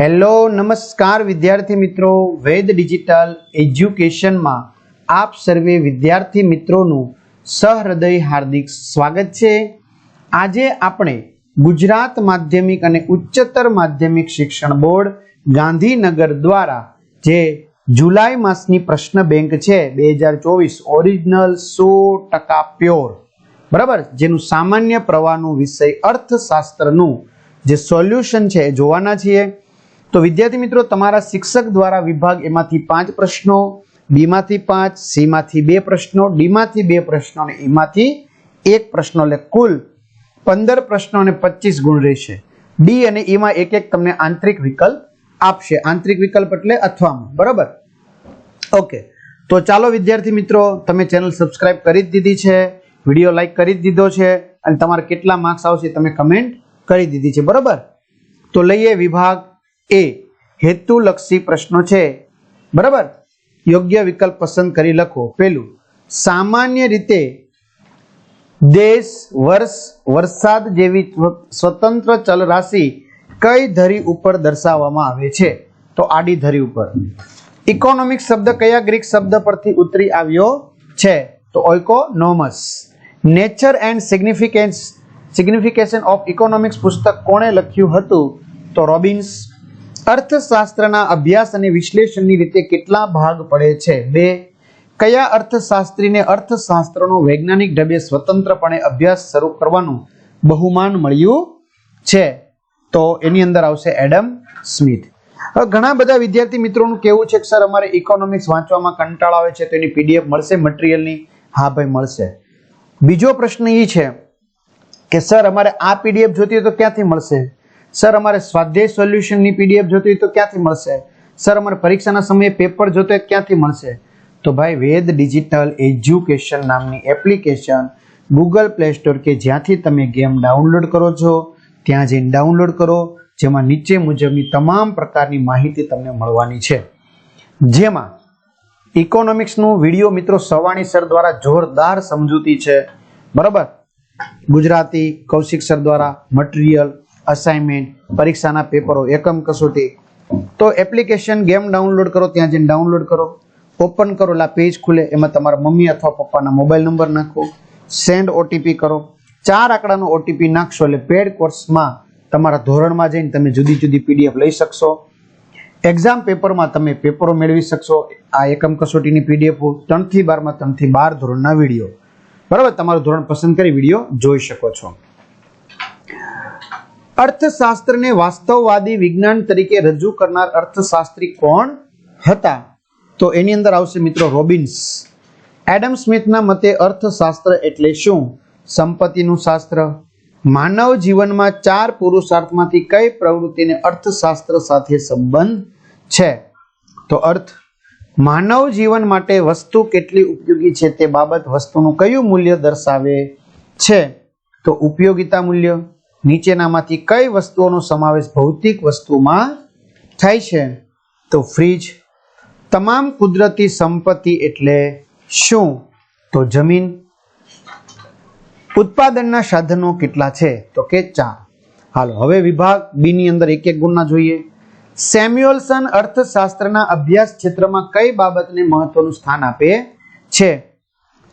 Hello, નમસ્કાર વિદ્યાર્થી મિત્રો. વેદ ડિજિટલ એજ્યુકેશનમાં આપ સર્વે વિદ્યાર્થી મિત્રોનું સહૃદય હાર્દિક સ્વાગત છે. આજે આપણે ગુજરાત માધ્યમિક અને ઉચ્ચતર માધ્યમિક શિક્ષણ બોર્ડ ગાંધીનગર દ્વારા જે જુલાઈ માસની પ્રશ્ન બેંક છે, બે હજાર ચોવીસ, ઓરિજિનલ સો ટકા પ્યોર. બરાબર? જેનું સામાન્ય પ્રવાહનું વિષય અર્થશાસ્ત્રનું જે સોલ્યુશન છે જોવાના છીએ. તો વિદ્યાર્થી મિત્રો, તમારા શિક્ષક દ્વારા વિભાગ એમાંથી પાંચ પ્રશ્નો, બીમાંથી પાંચ, સીમાંથી બે પ્રશ્નો, ડીમાંથી બે પ્રશ્નો અને એમાંથી એક પ્રશ્નો. એટલે કુલ પંદર પ્રશ્નો અને પચીસ ગુણ રહેશે. ડી અને ઈમાં એક એક તમને આંતરિક વિકલ્પ આપશે. આંતરિક વિકલ્પ એટલે અથવામાં. બરાબર? ઓકે. તો ચાલો વિદ્યાર્થી મિત્રો, તમે ચેનલ સબસ્ક્રાઇબ કરી જ દીધી છે, વીડિયો લાઈક કરી જ દીધો છે, અને તમારે કેટલા માર્ક્સ આવશે તમે કમેન્ટ કરી દીધી છે. બરાબર? તો લઈએ વિભાગ. એ હેતુલક્ષી પ્રશ્નો છે. બરાબર? યોગ્ય વિકલ્પ પસંદ કરી લખો. પેલું, સામાન્ય રીતે દેશ વર્ષ, વરસાદ જેવી સ્વતંત્ર ચલ રાશિ કઈ ધરી ઉપર દર્શાવવામાં આવે છે? તો આડી ધરી ઉપર. ઇકોનોમિક શબ્દ કયા ગ્રીક શબ્દ પરથી ઉતરી આવ્યો છે? તો ઓઇકોનોમસ. Nature and significance, signification of economics પુસ્તક કોણે લખ્યું હતું? તો રોબિન્સ અર્થશાસ્ત્રના અભ્યાસ અને વિશ્લેષણની રીતે કેટલા ભાગ પડે છે? બે. કયા અર્થશાસ્ત્રીને અર્થશાસ્ત્રનો વૈજ્ઞાનિક ઢબે સ્વતંત્રપણે અભ્યાસ શરૂ કરવાનું બહુમાન મળ્યું છે? તો એની અંદર આવશે એડમ સ્મિથ. હવે ઘણા બધા વિદ્યાર્થી મિત્રોનું કેવું છે કે સર, અમારે ઇકોનોમિક્સ વાંચવામાં કંટાળ આવે છે, તો એની પીડીએફ મળશે મટીરિયલની? હા ભાઈ, મળશે. બીજો પ્રશ્ન એ છે કે સર, અમારે આ પીડીએફ જોતી હોય તો ક્યાંથી મળશે? સર, અમારે સ્વાધ્યાય સોલ્યુશનની પીડીએફ જોતી હોય તો ક્યાંથી મળશે? સર, અમારે પરીક્ષાના સમયે પેપર જોતો હોય ક્યાંથી મળશે? તો ભાઈ, વેદ ડિજિટલ એજ્યુકેશન નામની એપ્લિકેશન ગૂગલ પ્લે સ્ટોર કે જ્યાંથી તમે ગેમ ડાઉનલોડ કરો છો, ત્યાં જઈને ડાઉનલોડ કરો, જેમાં નીચે મુજબની તમામ પ્રકારની માહિતી તમને મળવાની છે. જેમાં ઇકોનોમિક્સનું વીડિયો મિત્રો સવાણી સર દ્વારા જોરદાર સમજૂતી છે. બરાબર? ગુજરાતી કૌશિક સર દ્વારા મટીરિયલ અસાઇનમેન્ટ પરીક્ષાના પેપરો, એકમ કસોટી. તો એપ્લિકેશન ગેમ ડાઉનલોડ કરો, ત્યાં જઈને ડાઉનલોડ કરો. ઓપન કરો, એટલે પેજ ખુલે. એમાં તમારા મમ્મી અથવા પપ્પાના મોબાઈલ નંબર નાખો. સેન્ડ ઓટીપી કરો. ચાર આંકડાનો ઓટીપી નાખશો, એટલે પેડ કોર્સમાં તમારા ધોરણમાં જઈને તમે જુદી જુદી પીડીએફ લઈ શકશો. એક્ઝામ પેપરમાં તમે પેપરો મેળવી શકશો. આ એકમ કસોટીની પીડીએફ ત્રણથી બારમાં, ત્રણથી બાર ધોરણના વીડિયો. બરાબર? તમારું ધોરણ પસંદ કરી વીડિયો જોઈ શકો છો. અર્થશાસ્ત્રને વાસ્તવવાદી વિજ્ઞાન તરીકે રજૂ કરનાર અર્થશાસ્ત્રી કોણ હતા? તો એની અંદર આવશે મિત્રો રોબિન્સ. એડમ સ્મિથના મતે અર્થશાસ્ત્ર એટલે શું? સંપત્તિનું શાસ્ત્ર. માનવ જીવનમાં ચાર પુરુષાર્થમાંથી કઈ પ્રવૃત્તિને અર્થશાસ્ત્ર સાથે સંબંધ છે? તો અર્થ, માનવ જીવન માટે વસ્તુ કેટલી ઉપયોગી છે તે બાબત વસ્તુનું કયું મૂલ્ય દર્શાવે છે? તો ઉપયોગિતા મૂલ્ય નીચેનામાંથી કઈ વસ્તુઓનો સમાવેશ ભૌતિક વસ્તુમાં થાય છે? તો ફ્રીજ, તમામ કુદરતી સંપત્તિ એટલે શું? તો જમીન. ઉત્પાદનના સાધનો કેટલા છે? તો કે ચાર. હાલો, હવે વિભાગ બી ની અંદર એક એક ગુણના જોઈએ. સેમ્યુઅલ્સન અર્થશાસ્ત્રના અભ્યાસ ક્ષેત્રમાં કઈ બાબતને મહત્વનું સ્થાન આપે છે?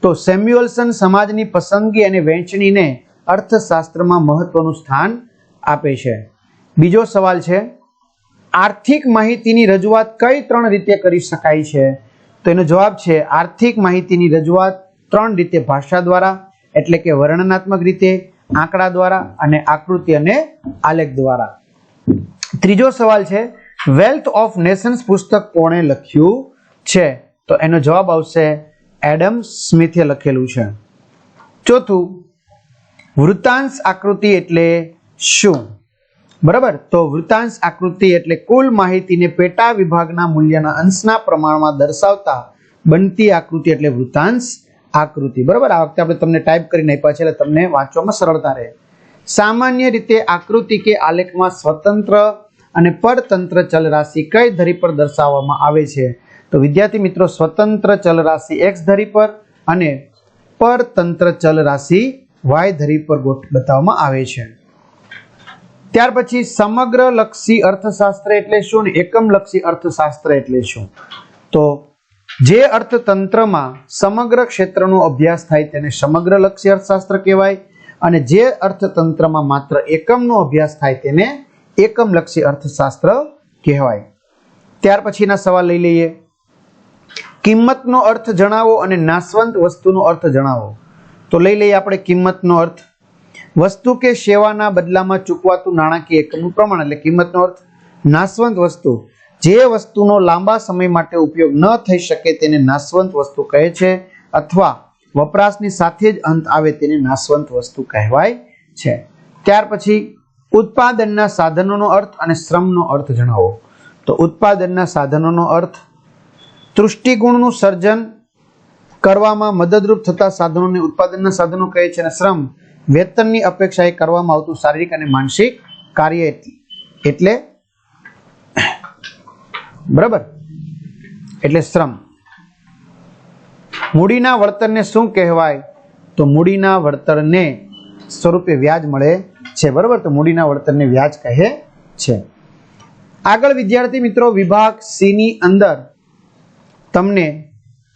તો સેમ્યુઅલ્સન સમાજની પસંદગી અને વહેંચણીને અર્થશાસ્ત્રમાં મહત્વનું સ્થાન આપે છે. બીજો સવાલ છે, આર્થિક માહિતીની રજૂઆત કઈ ત્રણ રીતે કરી શકાય છે? તો એનો જવાબ છે, આર્થિક માહિતીની રજૂઆત ત્રણ રીતે ભાષા દ્વારા, એટલે કે વર્ણનાત્મક રીતે, આંકડા દ્વારા અને આકૃતિ અને આલેખ દ્વારા. ત્રીજો સવાલ છે વેલ્થ ઓફ નેશન્સ પુસ્તક કોણે લખ્યું છે? તો એનો જવાબ આવશે, એડમ સ્મિથે લખેલું છે. ચોથું વૃત્તાંશ આકૃતિ એટલે શું? બરાબર? તો વૃત્તાંશ આકૃતિ એટલે કુલ માહિતીને પેટા વિભાગના મૂલ્યના અંશના પ્રમાણમાં દર્શાવતા બનતી આકૃતિ એટલે વૃત્તાંશ આકૃતિ. બરાબર? આ વખતે આપણે તમને ટાઈપ કરીને આપ્યા છે એટલે તમને વાંચવામાં સરળતા રહે. સામાન્ય રીતે આકૃતિ કે આલેખમાં સ્વતંત્ર અને પરતંત્ર ચલ રાશિ કઈ ધરી પર દર્શાવવામાં આવે છે? તો વિદ્યાર્થી મિત્રો, સ્વતંત્ર ચલ રાશિ એક્સ ધરી પર અને પરતંત્ર ચલ રાશિ વાય ધરી પર બતાવવામાં આવે છે. ત્યાર પછી સમગ્ર લક્ષી અર્થશાસ્ત્ર એટલે શું ને એકમ લક્ષી અર્થશાસ્ત્ર એટલે શું? તો જે અર્થતંત્રમાં સમગ્ર ક્ષેત્રનો અભ્યાસ થાય તેને સમગ્ર લક્ષી અર્થશાસ્ત્ર કહેવાય અને જે અર્થતંત્રમાં માત્ર એકમનો અભ્યાસ થાય તેને એકમ લક્ષી અર્થશાસ્ત્ર કહેવાય. ત્યાર પછીના સવાલ લઈ લઈએ. કિંમતનો અર્થ જણાવો અને નાશવંત વસ્તુનો અર્થ જણાવો. તો લઈ લઈએ આપણે કિંમતનો અર્થ. વસ્તુ કે સેવાના બદલામાં ચૂકવાતું નાણાકીય એકમનું પ્રમાણ, એટલે કિંમતનો અર્થ, નાશવંત વસ્તુ, જે વસ્તુનો લાંબા સમય માટે ઉપયોગ ન થઈ શકે તેને નાશવંત વસ્તુ કહે છે, અથવા વપરાશની સાથે જ અંત આવે તેને નાશવંત વસ્તુ કહેવાય છે. ત્યાર પછી, ઉત્પાદનના સાધનોનો અર્થ અને શ્રમનો અર્થ જણાવો. તો ઉત્પાદનના સાધનોનો અર્થ, તૃષ્ટિગુણનું સર્જન કરવામાં મદદરૂપ થતા સાધનોને ઉત્પાદનના સાધનો કહે છે અને શ્રમ વેતનની અપેક્ષાએ કરવામાં આવતું શારીરિક અને માનસિક કાર્ય એટલે- બરાબર? એટલે શ્રમ. મૂડીના વળતરને શું કહેવાય? તો મૂડીના વળતરને સ્વરૂપે વ્યાજ મળે છે, બરાબર? તો મૂડીના વળતરને વ્યાજ કહે છે. આગળ વિદ્યાર્થી મિત્રો, વિભાગ સી ની અંદર તમને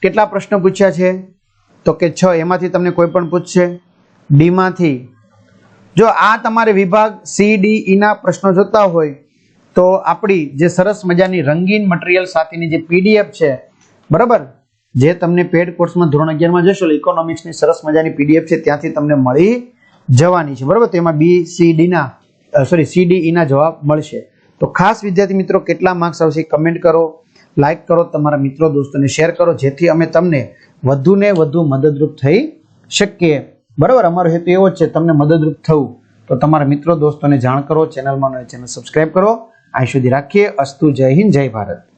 કેટલા પ્રશ્નો પૂછ્યા છે? તો કે છ, એમાંથી તમને કોઈ પણ પૂછશે. ડીમાંથી, જો આ તમારે વિભાગ સી ડી ઈના પ્રશ્નો જોતા હોય, તો આપણી જે સરસ મજાની રંગીન મટીરિયલ સાથેની જે પીડીએફ છે, બરાબર? જે તમને પેડ કોર્સમાં ધોરણ અગિયારમાં જશો ઇકોનોમિક્સની સરસ મજાની પીડીએફ છે, ત્યાંથી તમને મળી જવાની છે, બરાબર? તેમાં બી સી ડીના સોરી સી ડી ઈના જવાબ મળશે. તો ખાસ વિદ્યાર્થી મિત્રો, કેટલા માર્ક્સ આવશે કમેન્ટ કરો. લાઈક કરો, તમારા મિત્રો, દોસ્તોને શેર કરો, જેથી અમે તમને વધુને વધુ મદદરૂપ થઈ શકીએ. બરાબર, અમારો હેતુ એવો છે, તમને મદદરૂપ થવું. તો તમારા મિત્રો, દોસ્તોને જાણ કરો ચેનલમાં ચેનલ સબસ્ક્રાઈબ કરો. અહીં સુધી રાખીએ. અસ્તુ જય હિન્દ, જય ભારત.